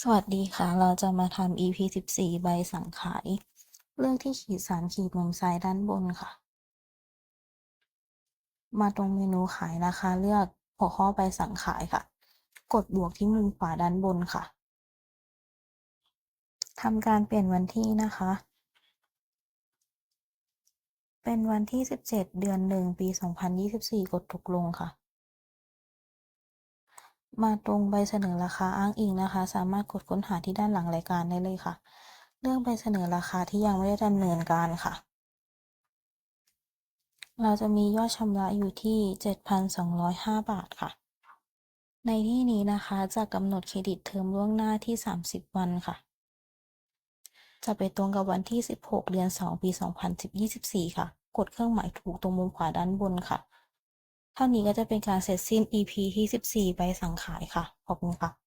สวัสดีค่ะ เราจะมาทำ EP 14 ใบสั่งขายเลือกที่ขีด3ขีดมุมซ้ายด้านบนค่ะ มาตรงเมนูขายนะคะ เลือกหัวข้อใบสั่งขายค่ะ กดบวกที่มุมขวาด้านบนค่ะทำการเปลี่ยนวันที่นะคะ เป็นวันที่ 17 เดือน1ปี 2024 กดตกลงค่ะ มาตรงใบเสนอราคาอ้างอิงนะคะ สามารถกดค้นหาที่ด้านหลังรายการได้เลยค่ะ เลือกใบเสนอราคาที่ยังไม่ได้ดำเนินการค่ะ เราจะมียอดชำระอยู่ที่ 7,205 บาทค่ะ ในที่นี้นะคะจะกำหนดเครดิตเทอมล่วงหน้าที่ 30 วันค่ะ จะไปตรงกับวันที่ 16 เดือน 2 ปี 2024 ค่ะ กดเครื่องหมายถูกตรงมุมขวาด้านบนค่ะ เท่านี้ก็จะเป็นการเสร็จสิ้น EP ที่ 14 ใบสังขายค่ะ ขอบคุณค่ะ